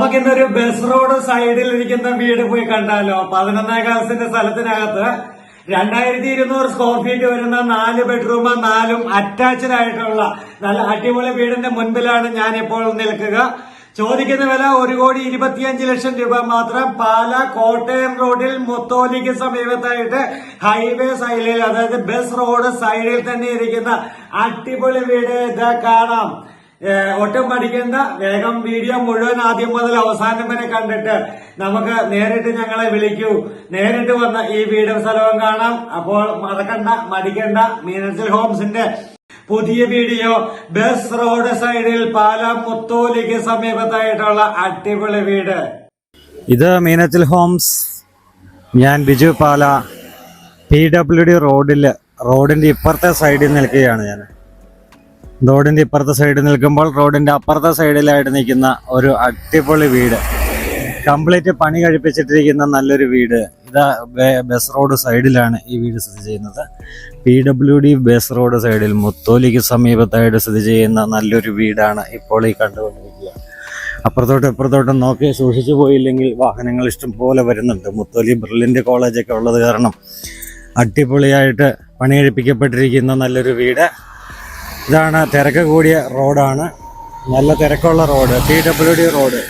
നമുക്കിന്നൊരു bus road സൈഡിൽ ഇരിക്കുന്ന വീട് പോയി കണ്ടാലോ? പതിനൊന്നാം ക്ലാസിന്റെ സ്ഥലത്തിനകത്ത് രണ്ടായിരത്തി ഇരുന്നൂറ് സ്ക്വയർ ഫീറ്റ് വരുന്ന നാല് ബെഡ്റൂം നാലും അറ്റാച്ച്ഡ് ആയിട്ടുള്ള നല്ല അടിപൊളി വീടിന്റെ മുൻപിലാണ് ഞാൻ ഇപ്പോൾ നിൽക്കുക. ചോദിക്കുന്ന വില ഒരു കോടി ഇരുപത്തിയഞ്ച് ലക്ഷം രൂപ മാത്രം. പാല കോട്ടയം റോഡിൽ മുത്തോലിക്ക് സമീപത്തായിട്ട് ഹൈവേ സൈഡിൽ അതായത് ബസ് റോഡ് സൈഡിൽ തന്നെ ഇരിക്കുന്ന അടിപൊളി വീട് ഇത് കാണാം. ഒട്ടും പഠിക്കേണ്ട. വേഗം വീഡിയോ മുഴുവൻ ആദ്യം മുതൽ അവസാനം വരെ കണ്ടിട്ട് നമുക്ക് നേരിട്ട് ഞങ്ങളെ വിളിക്കൂ. നേരിട്ട് വന്ന് ഈ വീടും സ്ഥലവും കാണാം. അപ്പോൾ മറക്കണ്ട മടിക്കണ്ട. മീനച്ചിൽ ഹോംസിന്റെ പുതിയ വീഡിയോ ബസ് റോഡ് സൈഡിൽ പാല മുത്തോലിക്ക് സമീപത്തായിട്ടുള്ള അടിപൊളി വീട്. ഇത് മീനച്ചിൽ ഹോംസ്. ഞാൻ Biju Pala. P W D റോഡിൽ റോഡിന്റെ ഇപ്പുറത്തെ സൈഡിൽ നിൽക്കുകയാണ് ഞാൻ. റോഡിന്റെ ഇപ്പുറത്തെ സൈഡ് നിൽക്കുമ്പോൾ റോഡിന്റെ അപ്പുറത്തെ സൈഡിലായിട്ട് നിൽക്കുന്ന ഒരു അടിപൊളി വീട്. കംപ്ലീറ്റ് പണി കഴിപ്പിച്ചിട്ടിരിക്കുന്ന നല്ലൊരു വീട്. ഇതാ ബസ് റോഡ് സൈഡിലാണ് ഈ വീട് സ്ഥിതി ചെയ്യുന്നത്. P W D bus road സൈഡിൽ മുത്തോലിക്ക് സമീപത്തായിട്ട് സ്ഥിതി ചെയ്യുന്ന നല്ലൊരു വീടാണ് ഇപ്പോൾ ഈ കണ്ടുകൊണ്ടിരിക്കുക. അപ്പുറത്തോട്ട് ഇപ്പുറത്തോട്ടും നോക്കി സൂക്ഷിച്ചു പോയില്ലെങ്കിൽ വാഹനങ്ങൾ ഇഷ്ടം പോലെ വരുന്നുണ്ട്. മുത്തോലി ബ്രില്ലിന്റെ കോളേജൊക്കെ ഉള്ളത് കാരണം അടിപൊളിയായിട്ട് പണി കഴിപ്പിക്കപ്പെട്ടിരിക്കുന്ന നല്ലൊരു വീട്. ഇതാണ് തിരക്ക് കൂടിയ റോഡാണ്. നല്ല തിരക്കുള്ള road P W D road.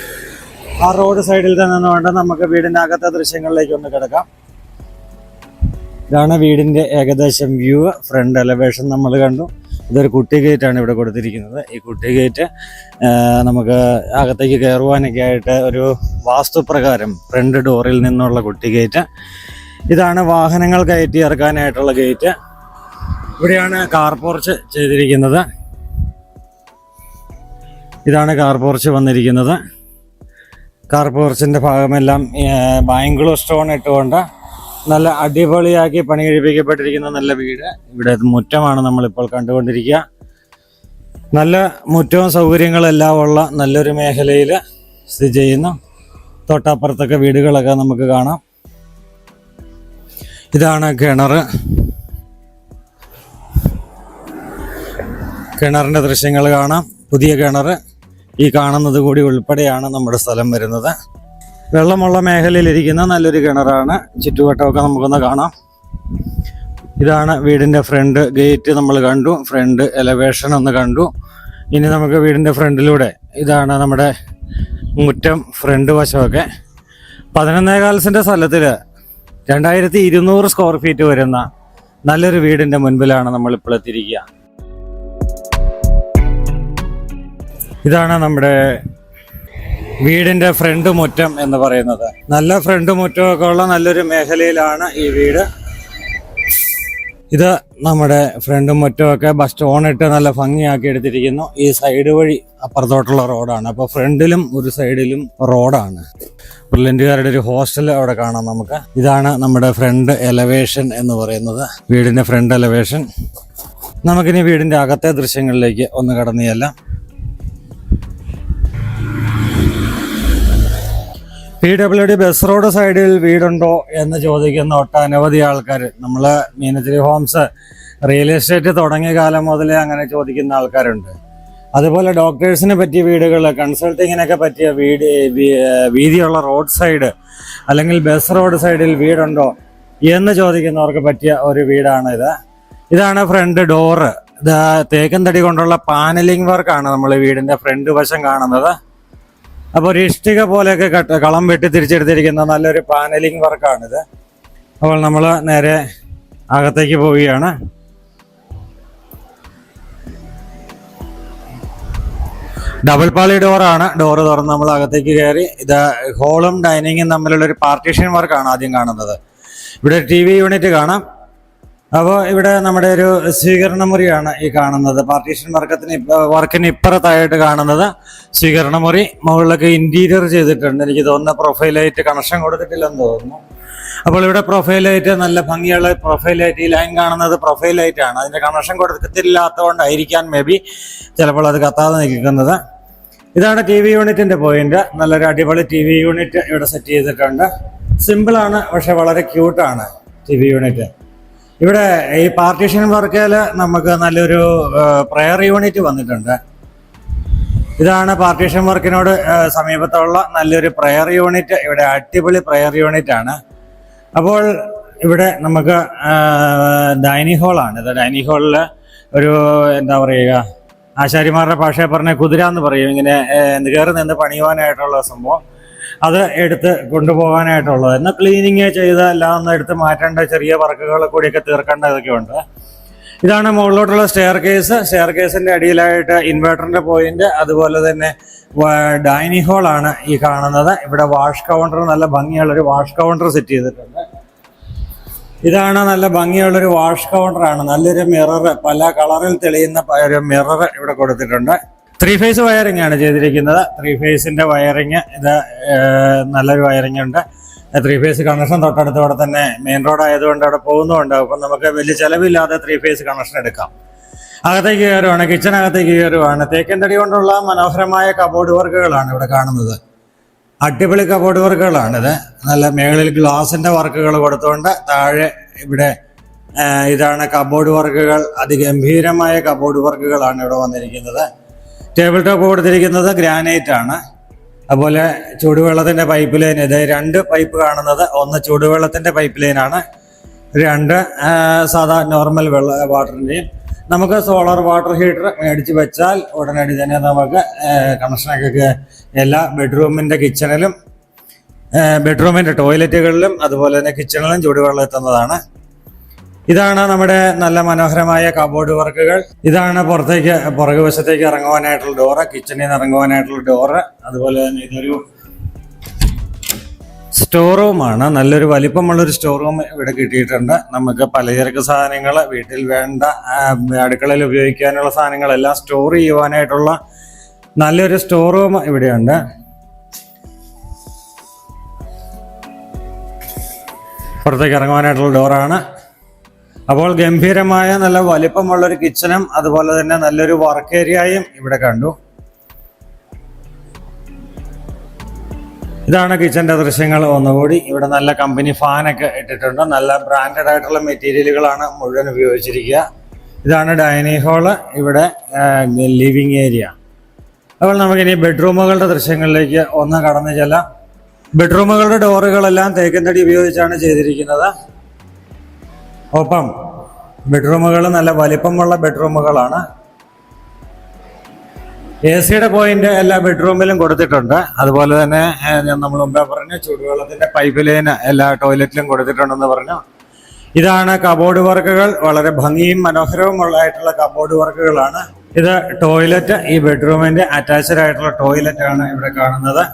ആ റോഡ് സൈഡിൽ തന്നെ നിന്നുകൊണ്ട് നമുക്ക് വീടിന്റെ അകത്തെ ദൃശ്യങ്ങളിലേക്ക് ഒന്ന് കിടക്കാം. ഇതാണ് വീടിന്റെ ഏകദേശം വ്യൂ ഫ്രണ്ട് എലവേഷൻ നമ്മൾ കണ്ടു. ഇതൊരു കുട്ടി ഗേറ്റാണ് ഇവിടെ കൊടുത്തിരിക്കുന്നത്. ഈ കുട്ടി ഗേറ്റ് നമുക്ക് അകത്തേക്ക് കയറുവാനൊക്കെ ആയിട്ട് ഒരു വാസ്തുപ്രകാരം ഫ്രണ്ട് ഡോറിൽ നിന്നുള്ള കുട്ടി ഗേറ്റ് ഇതാണ് വാഹനങ്ങൾ കയറ്റി ഇറക്കാനായിട്ടുള്ള ഗേറ്റ് ഇവിടെയാണ് കാർ പോർച്ച് ചെയ്തിരിക്കുന്നത്. ഇതാണ് കാർ പോർച്ച് വന്നിരിക്കുന്നത്. കാർ പോർച്ചിന്റെ ഭാഗമെല്ലാം ബാംഗ്ലൂർ സ്റ്റോൺ ഇട്ടുകൊണ്ട് നല്ല അടിപൊളിയാക്കി പണി കഴിപ്പിക്കപ്പെട്ടിരിക്കുന്ന നല്ല വീട്. ഇവിടെ മുറ്റമാണ് നമ്മളിപ്പോൾ കണ്ടുകൊണ്ടിരിക്കുക. നല്ല മുറ്റവും സൗകര്യങ്ങളെല്ലാം ഉള്ള നല്ലൊരു മേഖലയിൽ സ്ഥിതി ചെയ്യുന്നു. തൊട്ടപ്പുറത്തൊക്കെ വീടുകളൊക്കെ നമുക്ക് കാണാം. ഇതാണ് കിണർ കിണറിന്റെ ദൃശ്യങ്ങൾ കാണാം. പുതിയ കിണർ ഈ കാണുന്നത് കൂടി ഉൾപ്പെടെയാണ് നമ്മുടെ സ്ഥലം വരുന്നത്. വെള്ളമുള്ള മേഖലയിലിരിക്കുന്ന നല്ലൊരു കിണറാണ്. ചുറ്റുവട്ടമൊക്കെ നമുക്കൊന്ന് കാണാം. ഇതാണ് വീടിന്റെ ഫ്രണ്ട് ഗേറ്റ് നമ്മൾ കണ്ടു. ഫ്രണ്ട് എലവേഷൻ ഒന്ന് കണ്ടു. ഇനി നമുക്ക് വീടിന്റെ ഫ്രണ്ടിലൂടെ ഇതാണ് നമ്മുടെ മുറ്റം ഫ്രണ്ട് വശമൊക്കെ. പതിനൊന്നേകാൽസിന്റെ സ്ഥലത്തിൽ രണ്ടായിരത്തി ഇരുന്നൂറ് സ്ക്വയർ ഫീറ്റ് വരുന്ന നല്ലൊരു വീടിന്റെ മുൻപിലാണ് നമ്മളിപ്പോൾ എത്തിയിരിക്കുക. ഇതാണ് നമ്മുടെ വീടിന്റെ ഫ്രണ്ട് മുറ്റം എന്ന് പറയുന്നത്. നല്ല ഫ്രണ്ട് മുറ്റമൊക്കെ ഉള്ള നല്ലൊരു മേഖലയിലാണ് ഈ വീട്. ഇത് നമ്മുടെ ഫ്രണ്ട് മുറ്റമൊക്കെ ബസ് സ്റ്റോൺ ഇട്ട് നല്ല ഭംഗിയാക്കി എടുത്തിരിക്കുന്നു. ഈ സൈഡ് വഴി അപ്പുറത്തോട്ടുള്ള റോഡാണ്. അപ്പോൾ ഫ്രണ്ടിലും ഒരു സൈഡിലും റോഡാണ്. ബ്രില്യന്റുകാരുടെ ഒരു ഹോസ്റ്റൽ അവിടെ കാണാം നമുക്ക്. ഇതാണ് നമ്മുടെ ഫ്രണ്ട് എലവേഷൻ എന്ന് പറയുന്നത്. വീടിന്റെ ഫ്രണ്ട് എലവേഷൻ നമുക്കിനി വീടിന്റെ അകത്തെ ദൃശ്യങ്ങളിലേക്ക് ഒന്ന് കടന്നു ചെല്ലാം. P W D bus road സൈഡിൽ വീടുണ്ടോ എന്ന് ചോദിക്കുന്ന ഒട്ടനവധി ആൾക്കാർ നമ്മൾ മീനച്ചിരി ഹോംസ് റിയൽ എസ്റ്റേറ്റ് തുടങ്ങിയ കാലം മുതലേ അങ്ങനെ ചോദിക്കുന്ന ആൾക്കാരുണ്ട്. അതുപോലെ ഡോക്ടേഴ്സിനെ പറ്റിയ വീടുകൾ കൺസൾട്ടിങ്ങിനൊക്കെ പറ്റിയ വീട് വീതിയുള്ള റോഡ് സൈഡ് അല്ലെങ്കിൽ ബസ് റോഡ് സൈഡിൽ വീടുണ്ടോ എന്ന് ചോദിക്കുന്നവർക്ക് പറ്റിയ ഒരു വീടാണിത്. ഇത് ഇതാണ് ഫ്രണ്ട് ഡോറ് തേക്കൻ തടി കൊണ്ടുള്ള പാനലിംഗ് വർക്കാണ് നമ്മൾ വീടിന്റെ ഫ്രണ്ട് വശം കാണുന്നത്. അപ്പോൾ ഒരു ഇഷ്ടിക പോലെയൊക്കെ കളം വെട്ടി തിരിച്ചെടുത്തിരിക്കുന്ന നല്ലൊരു പാനലിംഗ് വർക്കാണിത്. അപ്പോൾ നമ്മൾ നേരെ അകത്തേക്ക് പോവുകയാണ്. ഡബിൾ പാളി ഡോറാണ് ഡോറ് തുറന്ന് നമ്മൾ അകത്തേക്ക് കയറി. ഇത് ഹോളും ഡൈനിങ്ങും തമ്മിലുള്ള ഒരു പാർട്ടീഷൻ വർക്കാണ് ആദ്യം കാണുന്നത്. ഇവിടെ ടി വി യൂണിറ്റ് കാണാം. അപ്പോൾ ഇവിടെ നമ്മുടെ ഒരു സ്വീകരണ മുറിയാണ് ഈ കാണുന്നത്. പാർട്ടീഷൻ വർക്കത്തിന് വർക്കിന് ഇപ്പുറത്തായിട്ട് കാണുന്നത് സ്വീകരണ മുറി. മുകളിലൊക്കെ ഇന്റീരിയർ ചെയ്തിട്ടുണ്ട്. എനിക്ക് തോന്നുന്ന പ്രൊഫൈലായിട്ട് കണക്ഷൻ കൊടുത്തിട്ടില്ലെന്ന് തോന്നുന്നു. അപ്പോൾ ഇവിടെ പ്രൊഫൈലായിട്ട് നല്ല ഭംഗിയുള്ള പ്രൊഫൈലായിട്ട് ഈ ലൈൻ കാണുന്നത് പ്രൊഫൈലായിട്ടാണ് അതിന്റെ കണക്ഷൻ കൊടുത്തിട്ടില്ലാത്തതുകൊണ്ടായിരിക്കാൻ മേ ബി ചിലപ്പോൾ അത് കത്താതെ നിൽക്കുന്നത്. ഇതാണ് ടി വി യൂണിറ്റിന്റെ പോയിന്റ് നല്ലൊരു അടിപൊളി ടി വി യൂണിറ്റ് ഇവിടെ സെറ്റ് ചെയ്തിട്ടുണ്ട്. സിമ്പിളാണ് പക്ഷെ വളരെ ക്യൂട്ടാണ് ടി വി യൂണിറ്റ് ഇവിടെ ഈ പാർട്ടീഷൻ വർക്കിൽ നമുക്ക് നല്ലൊരു പ്രയർ യൂണിറ്റ് വന്നിട്ടുണ്ട്. ഇതാണ് പാർട്ടീഷൻ വർക്കിനോട് സമീപത്തുള്ള നല്ലൊരു പ്രയർ യൂണിറ്റ് ഇവിടെ അടിപൊളി പ്രയർ യൂണിറ്റ് ആണ്. അപ്പോൾ ഇവിടെ നമുക്ക് ഡൈനിങ് ഹാളാണ് ഇത് ഡൈനിങ് ഹാളിൽ ഒരു എന്താ പറയുക ആശാരിമാരുടെ ഭാഷയെ പറഞ്ഞ കുതിര എന്ന് പറയും. ഇങ്ങനെ കയറി നിന്ന് പണിയുവാനായിട്ടുള്ള സംഭവം. അത് എടുത്ത് കൊണ്ടുപോകാനായിട്ടുള്ളത്. എന്നാൽ ക്ലീനിങ് ചെയ്ത് എല്ലാം എടുത്ത് മാറ്റേണ്ട ചെറിയ വർക്കുകൾ കൂടിയൊക്കെ തീർക്കേണ്ടതൊക്കെ ഉണ്ട് ഇതാണ് മുകളിലോട്ടുള്ള സ്റ്റെയർ കേസ് സ്റ്റെയർ കേസിന്റെ അടിയിലായിട്ട് ഇൻവെർട്ടറിന്റെ പോയിന്റ് അതുപോലെ തന്നെ ഡൈനിങ് ഹോളാണ് ഈ കാണുന്നത്. ഇവിടെ വാഷ് കൗണ്ടർ നല്ല ഭംഗിയുള്ള ഒരു വാഷ് കൗണ്ടർ സെറ്റ് ചെയ്തിട്ടുണ്ട്. ഇതാണ് നല്ല ഭംഗിയുള്ളൊരു വാഷ് കൗണ്ടറാണ് നല്ലൊരു മിറർ പല കളറിൽ തെളിയുന്ന ഒരു മിറർ ഇവിടെ കൊടുത്തിട്ടുണ്ട്. ത്രീ ഫേസ് വയറിംഗ് ആണ് ചെയ്തിരിക്കുന്നത്. ത്രീ ഫേസിന്റെ വയറിംഗ് ഇത് നല്ലൊരു വയറിംഗ് ഉണ്ട്. ത്രീ ഫേസ് കണക്ഷൻ തൊട്ടടുത്തോടെ തന്നെ മെയിൻ റോഡ് ആയതുകൊണ്ട് അവിടെ പോകുന്നുണ്ട്. അപ്പം നമുക്ക് വലിയ ചിലവില്ലാതെ ത്രീ ഫേസ് കണക്ഷൻ എടുക്കാം. അകത്തേക്ക് കയറുവാണ് കിച്ചണകത്തേക്ക് കയറുവാണ്. തേക്കൻതടി കൊണ്ടുള്ള മനോഹരമായ കബോർഡ് വർക്കുകളാണ് ഇവിടെ കാണുന്നത്. അടിപൊളി കബോർഡ് വർക്കുകളാണിത് നല്ല മേളിൽ ഗ്ലാസിന്റെ വർക്കുകൾ കൊടുത്തുകൊണ്ട് താഴെ ഇവിടെ ഇതാണ് കബോർഡ് വർക്കുകൾ അതിഗംഭീരമായ കബോർഡ് വർക്കുകളാണ് ഇവിടെ വന്നിരിക്കുന്നത്. ടേബിൾ ടോപ്പ് കൊടുത്തിരിക്കുന്നത് ഗ്രാനൈറ്റ് ആണ്. അതുപോലെ ചൂടുവെള്ളത്തിന്റെ പൈപ്പ് ലൈൻ ഇത് രണ്ട് പൈപ്പ് കാണുന്നത്. ഒന്ന് ചൂടുവെള്ളത്തിന്റെ പൈപ്പ് ലൈനാണ് രണ്ട് സാധാ നോർമൽ വെള്ള വാട്ടറിന്റെയും നമുക്ക് സോളാർ വാട്ടർ ഹീറ്റർ മേടിച്ച് വെച്ചാൽ ഉടനടി തന്നെ നമുക്ക് കണക്ഷനൊക്കെ എല്ലാ ബെഡ്റൂമിന്റെ കിച്ചണിലും ബെഡ്റൂമിന്റെ ടോയ്ലറ്റുകളിലും അതുപോലെ തന്നെ കിച്ചണിലും ചൂടുവെള്ളം എത്തുന്നതാണ്. ഇതാണ് നമ്മുടെ നല്ല മനോഹരമായ കബോർഡ് വർക്കുകൾ ഇതാണ് പുറത്തേക്ക് പുറകു വശത്തേക്ക് ഇറങ്ങുവാനായിട്ടുള്ള ഡോറ് കിച്ചണിൽ നിന്ന് ഇറങ്ങുവാനായിട്ടുള്ള ഡോറ് അതുപോലെ തന്നെ ഇതൊരു സ്റ്റോർ റൂമാണ് നല്ലൊരു വലിപ്പമുള്ളൊരു സ്റ്റോർ റൂം ഇവിടെ കിട്ടിയിട്ടുണ്ട്. നമുക്ക് പലചരക്ക് സാധനങ്ങൾ വീട്ടിൽ വേണ്ട അടുക്കളയിൽ ഉപയോഗിക്കാനുള്ള സാധനങ്ങളെല്ലാം സ്റ്റോർ ചെയ്യുവാനായിട്ടുള്ള നല്ലൊരു സ്റ്റോർ റൂം ഇവിടെയുണ്ട്. പുറത്തേക്ക് ഇറങ്ങുവാനായിട്ടുള്ള ഡോറാണ് അപ്പോൾ ഗംഭീരമായ നല്ല വലിപ്പമുള്ള ഒരു കിച്ചണും അതുപോലെ തന്നെ നല്ലൊരു വർക്ക് ഏരിയയും ഇവിടെ കണ്ടു. ഇതാണ് കിച്ചന്റെ ദൃശ്യങ്ങൾ. ഒന്നുകൂടി ഇവിടെ നല്ല കമ്പനി ഫാനൊക്കെ ഇട്ടിട്ടുണ്ട്. നല്ല ബ്രാൻഡഡ് ആയിട്ടുള്ള മെറ്റീരിയലുകളാണ് മുഴുവൻ ഉപയോഗിച്ചിരിക്കുക. ഇതാണ് ഡൈനിങ് ഹാൾ ഇവിടെ ലിവിങ് ഏരിയ അപ്പോൾ നമുക്കിനി ബെഡ്റൂമുകളുടെ ദൃശ്യങ്ങളിലേക്ക് ഒന്ന് കടന്നു ചെല്ലാം. ബെഡ്റൂമുകളുടെ ഡോറുകളെല്ലാം തേക്കൻ തടി ഉപയോഗിച്ചാണ് ചെയ്തിരിക്കുന്നത്. ഒപ്പം ബെഡ്റൂമുകൾ നല്ല വലിപ്പമുള്ള ബെഡ്റൂമുകളാണ്. എ സിയുടെ പോയിന്റ് എല്ലാ ബെഡ്റൂമിലും കൊടുത്തിട്ടുണ്ട്. അതുപോലെ തന്നെ ഞാൻ നമ്മൾ മുമ്പേ പറഞ്ഞു ചൂടുവെള്ളത്തിന്റെ പൈപ്പ് ലൈന് എല്ലാ ടോയ്ലറ്റിലും കൊടുത്തിട്ടുണ്ടെന്ന് പറഞ്ഞു. ഇതാണ് കബോർഡ് വർക്കുകൾ. വളരെ ഭംഗിയും മനോഹരവുമുള്ളതായിട്ടുള്ള കബോർഡ് വർക്കുകളാണ്. ഇത് ടോയ്ലറ്റ് ഈ ബെഡ്റൂമിന്റെ അറ്റാച്ച്ഡ് ആയിട്ടുള്ള ടോയ്ലറ്റ് ആണ് ഇവിടെ കാണുന്നത്.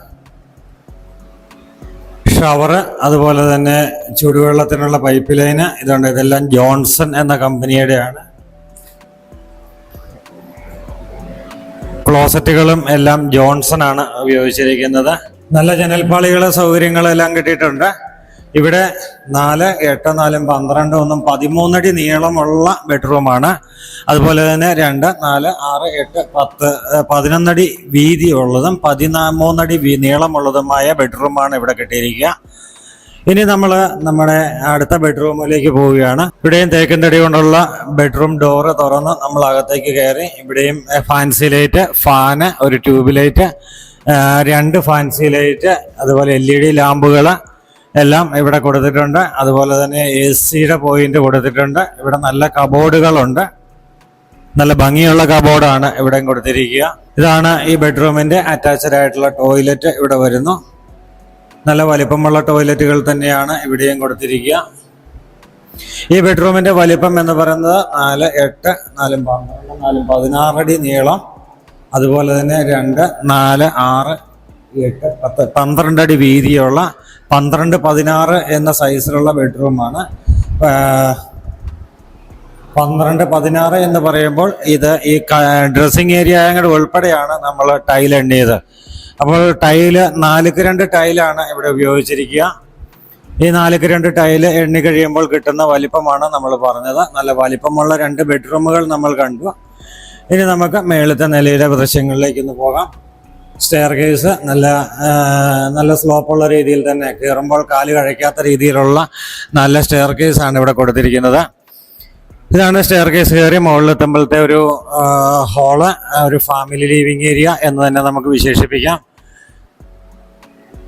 ഷവർ അതുപോലെ തന്നെ ചൂടുവെള്ളത്തിനുള്ള പൈപ്പ് ലൈന് ഇതുണ്ട് ഇതെല്ലാം ജോൺസൺ എന്ന കമ്പനിയുടെയാണ്. ക്ലോസറ്റുകളും എല്ലാം ജോൺസൺ ആണ് ഉപയോഗിച്ചിരിക്കുന്നത്. നല്ല ജനൽപ്പാളികൾ സൗകര്യങ്ങളെല്ലാം കിട്ടിയിട്ടുണ്ട്. ഇവിടെ നാല് എട്ട് നാലും പന്ത്രണ്ട് ഒന്നും പതിമൂന്നടി നീളമുള്ള ബെഡ്റൂമാണ്. അതുപോലെ തന്നെ രണ്ട് നാല് ആറ് എട്ട് പത്ത് പതിനൊന്നടി വീതിയുള്ളതും പതിനാ മൂന്നടി വീ നീളമുള്ളതുമായ ബെഡ്റൂമാണ് ഇവിടെ കിട്ടിയിരിക്കുക. ഇനി നമ്മൾ നമ്മുടെ അടുത്ത ബെഡ്റൂമിലേക്ക് പോവുകയാണ്. ഇവിടെയും തേക്കൻ തടി കൊണ്ടുള്ള ബെഡ്റൂം ഡോറ് തുറന്ന് നമ്മൾ അകത്തേക്ക് കയറി ഇവിടെയും ഫാൻസി ലൈറ്റ് ഫാന് ഒരു ട്യൂബ് ലൈറ്റ് രണ്ട് ഫാൻസി ലൈറ്റ് അതുപോലെ എൽ ഇ ഡി ലാമ്പുകൾ എല്ലാം ഇവിടെ കൊടുത്തിട്ടുണ്ട്. അതുപോലെ തന്നെ എ സിയുടെ പോയിന്റ് കൊടുത്തിട്ടുണ്ട്. ഇവിടെ നല്ല കബോർഡുകളുണ്ട്. നല്ല ഭംഗിയുള്ള കബോർഡാണ് ഇവിടെ കൊടുത്തിരിക്കുക. ഇതാണ് ഈ ബെഡ്റൂമിന്റെ അറ്റാച്ച്ഡ് ആയിട്ടുള്ള ടോയ്ലറ്റ് ഇവിടെ വരുന്നു. നല്ല വലിപ്പമുള്ള ടോയ്ലറ്റുകൾ തന്നെയാണ് ഇവിടെയും കൊടുത്തിരിക്കുക. ഈ ബെഡ്റൂമിന്റെ വലിപ്പം എന്ന് പറയുന്നത് നാല് എട്ട് നാലും പന്ത്രണ്ട് നാലും പതിനാറടി നീളം. അതുപോലെ തന്നെ രണ്ട് നാല് ആറ് എട്ട് പത്ത് പന്ത്രണ്ട് അടി വീതിയുള്ള പന്ത്രണ്ട് പതിനാറ് എന്ന സൈസിലുള്ള ബെഡ്റൂമാണ് പന്ത്രണ്ട് പതിനാറ് എന്ന് പറയുമ്പോൾ ഇത് ഈ ഡ്രസ്സിങ് ഏരിയ അങ്ങോട്ട് ഉൾപ്പെടെയാണ് നമ്മൾ ടൈൽ എണ്ണിയത്. അപ്പോൾ ടൈൽ നാലുക്ക് രണ്ട് ടൈലാണ് ഇവിടെ ഉപയോഗിച്ചിരിക്കുക. ഈ നാലുക്ക് രണ്ട് ടൈൽ എണ്ണി കഴിയുമ്പോൾ കിട്ടുന്ന വലിപ്പമാണ് നമ്മൾ പറഞ്ഞത്. നല്ല വലിപ്പമുള്ള രണ്ട് ബെഡ്റൂമുകൾ നമ്മൾ കണ്ടു. ഇനി നമുക്ക് മേളത്തെ നിലയിലെ ദൃശ്യങ്ങളിലേക്കൊന്ന് പോകാം. സ്റ്റെയർ കേസ് നല്ല നല്ല സ്ലോപ്പുള്ള രീതിയിൽ തന്നെ കയറുമ്പോൾ കാൽ കഴിക്കാത്ത രീതിയിലുള്ള നല്ല സ്റ്റെയർകേസ് ആണ് ഇവിടെ കൊടുത്തിരിക്കുന്നത്. ഇതാണ് സ്റ്റെയർകേസ് കയറി മുകളിലെത്തുമ്പോഴത്തെ ഒരു ഹോൾ ഒരു ഫാമിലി ലിവിങ് ഏരിയ എന്ന് തന്നെ നമുക്ക് വിശേഷിപ്പിക്കാം.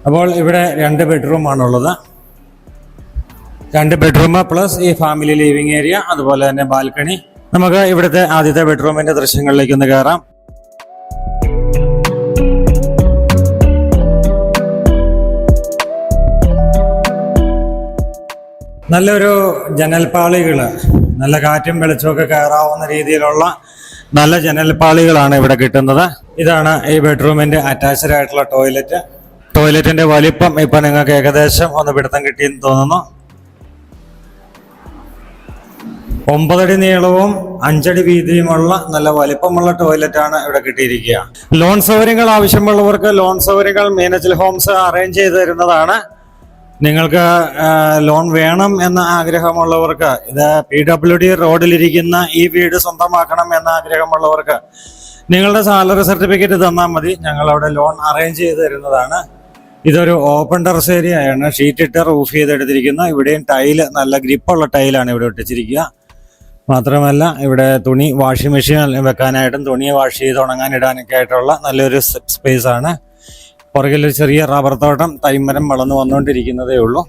അപ്പോൾ ഇവിടെ രണ്ട് ബെഡ്റൂം ആണുള്ളത്. രണ്ട് ബെഡ്റൂം പ്ലസ് ഈ ഫാമിലി ലിവിങ് ഏരിയ അതുപോലെ തന്നെ ബാൽക്കണി നമുക്ക് ഇവിടുത്തെ ആദ്യത്തെ ബെഡ്റൂമിന്റെ ദൃശ്യങ്ങളിലേക്ക് ഒന്ന് കയറാം നല്ലൊരു ജനൽപ്പാളികൾ നല്ല കാറ്റും വെളിച്ചമൊക്കെ കയറാവുന്ന രീതിയിലുള്ള നല്ല ജനൽപ്പാളികളാണ് ഇവിടെ കിട്ടുന്നത്. ഇതാണ് ഈ ബെഡ്റൂമിന്റെ അറ്റാച്ച്ഡ് ആയിട്ടുള്ള ടോയ്ലറ്റ്. ടോയ്ലറ്റിന്റെ വലിപ്പം ഇപ്പൊ നിങ്ങൾക്ക് ഏകദേശം ഒന്ന് പിടുത്തം കിട്ടിയെന്ന് തോന്നുന്നു. ഒമ്പതടി നീളവും അഞ്ചടി വീതിയുമുള്ള നല്ല വലിപ്പമുള്ള ടോയ്ലറ്റ് ആണ് ഇവിടെ കിട്ടിയിരിക്കുക. ലോൺ സൗകര്യങ്ങൾ ആവശ്യമുള്ളവർക്ക് ലോൺ സൗകര്യങ്ങൾ മീനച്ചിൽ ഹോംസ് അറേഞ്ച് ചെയ്ത് തരുന്നതാണ്. നിങ്ങൾക്ക് ലോൺ വേണം എന്ന ആഗ്രഹമുള്ളവർക്ക് ഇത് പി ഡബ്ല്യു ഡി റോഡിലിരിക്കുന്ന ഈ വീട് സ്വന്തമാക്കണം എന്ന ആഗ്രഹമുള്ളവർക്ക് നിങ്ങളുടെ സാലറി സർട്ടിഫിക്കറ്റ് തന്നാൽ മതി. ഞങ്ങൾ അവിടെ ലോൺ അറേഞ്ച് ചെയ്ത് തരുന്നതാണ്. ഇതൊരു ഓപ്പൺ ടെറസ് ഏരിയ ആണ്. ഷീറ്റ് ഇട്ട് റൂഫ് ചെയ്തെടുത്തിരിക്കുന്ന. ഇവിടെയും ടൈൽ നല്ല ഗ്രിപ്പുള്ള ടൈലാണ് ഇവിടെ ഇട്ടിച്ചിരിക്കുക മാത്രമല്ല ഇവിടെ തുണി വാഷിംഗ് മെഷീൻ വെക്കാനായിട്ടും തുണിയെ വാഷ് ചെയ്ത് ഉണങ്ങാൻ ഇടാനൊക്കെ ആയിട്ടുള്ള നല്ലൊരു സ്പേസ് ആണ്. പുറകിൽ ഒരു ചെറിയ റബ്ബർ തോട്ടം തൈമരം വളർന്നു വന്നുകൊണ്ടിരിക്കുന്നതേ ഉള്ളൂ.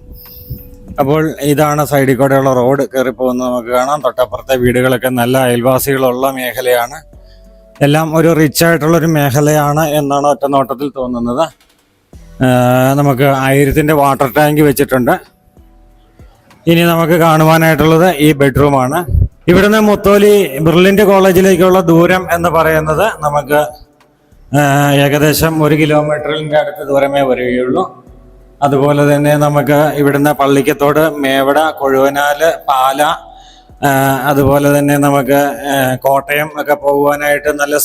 അപ്പോൾ ഇതാണ് സൈഡിൽ കൂടെയുള്ള റോഡ് കയറി പോകുന്നത് നമുക്ക് കാണാം. തൊട്ടപ്പുറത്തെ വീടുകളൊക്കെ നല്ല അയൽവാസികളുള്ള മേഖലയാണ്. എല്ലാം ഒരു റിച്ച് ആയിട്ടുള്ള ഒരു മേഖലയാണ് എന്നാണ് ഒറ്റ നോട്ടത്തിൽ തോന്നുന്നത്. നമുക്ക് ആയിരത്തിന്റെ വാട്ടർ ടാങ്ക് വെച്ചിട്ടുണ്ട്. ഇനി നമുക്ക് കാണുവാനായിട്ടുള്ളത് ഈ ബെഡ്റൂമാണ് ഇവിടുന്ന് മുത്തോലി ബ്രില്യന്റ് കോളേജിലേക്കുള്ള ദൂരം എന്ന് പറയുന്നത് നമുക്ക് ഏകദേശം ഒരു കിലോമീറ്ററിന്റെ അടുത്ത് ദൂരമേ വരികയുള്ളൂ. അതുപോലെ തന്നെ നമുക്ക് ഇവിടുന്ന് പള്ളിക്കത്തോട് മേവട കൊഴുവനാല് പാല അതുപോലെ തന്നെ നമുക്ക് കോട്ടയം ഒക്കെ പോകുവാനായിട്ട് നല്ല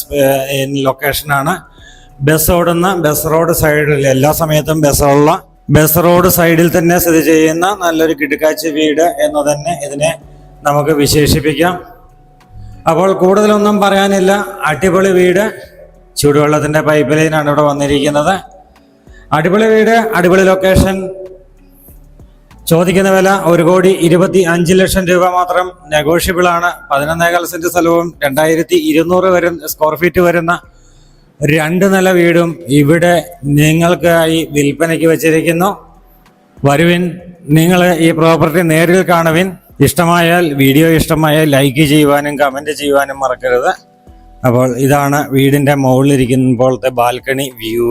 ലൊക്കേഷനാണ് ബസ് ഓടുന്ന ബസ് റോഡ് സൈഡിൽ എല്ലാ സമയത്തും ബസ്സുള്ള ബസ് റോഡ് സൈഡിൽ തന്നെ സ്ഥിതി ചെയ്യുന്ന നല്ലൊരു കിടുക്കാച്ചി വീട് എന്ന് തന്നെ ഇതിനെ നമുക്ക് വിശേഷിപ്പിക്കാം. അപ്പോൾ കൂടുതലൊന്നും പറയാനില്ല. അടിപൊളി വീട്. ചൂടുവെള്ളത്തിന്റെ പൈപ്പ് ലൈനാണ് ഇവിടെ വന്നിരിക്കുന്നത്. അടിപൊളി വീട് അടിപൊളി ലൊക്കേഷൻ ചോദിക്കുന്ന വില ഒരു കോടി ഇരുപത്തി അഞ്ച് ലക്ഷം രൂപ മാത്രം. നെഗോഷ്യബിൾ ആണ്. പതിനൊന്നേകാൽ സെന്റ് സ്ഥലവും രണ്ടായിരത്തി ഇരുന്നൂറ് വരുന്ന സ്ക്വയർ ഫീറ്റ് വരുന്ന രണ്ട് നില വീടും ഇവിടെ നിങ്ങൾക്കായി വിൽപ്പനയ്ക്ക് വെച്ചിരിക്കുന്നു. വരുവിൻ നിങ്ങൾ ഈ പ്രോപ്പർട്ടി നേരിൽ കാണുവിൻ. ഇഷ്ടമായാൽ വീഡിയോ ഇഷ്ടമായാൽ ലൈക്ക് ചെയ്യുവാനും കമന്റ് ചെയ്യുവാനും മറക്കരുത്. അപ്പോൾ ഇതാണ് വീടിന്റെ മുകളിലിരിക്കുമ്പോഴത്തെ ബാൽക്കണി വ്യൂ.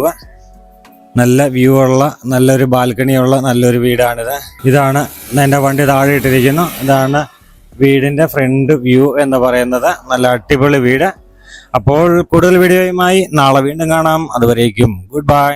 നല്ല വ്യൂ ഉള്ള നല്ലൊരു ബാൽക്കണി ഉള്ള നല്ലൊരു വീടാണിത്. ഇതാണ് എന്റെ വണ്ടി താഴെ ഇട്ടിരിക്കുന്നു. ഇതാണ് വീടിന്റെ ഫ്രണ്ട് വ്യൂ എന്ന് പറയുന്നത്. നല്ല അടിപൊളി വീട്. അപ്പോൾ കൂടുതൽ വീഡിയോയുമായി നാളെ വീണ്ടും കാണാം. അതുവരേക്കും ഗുഡ് ബൈ.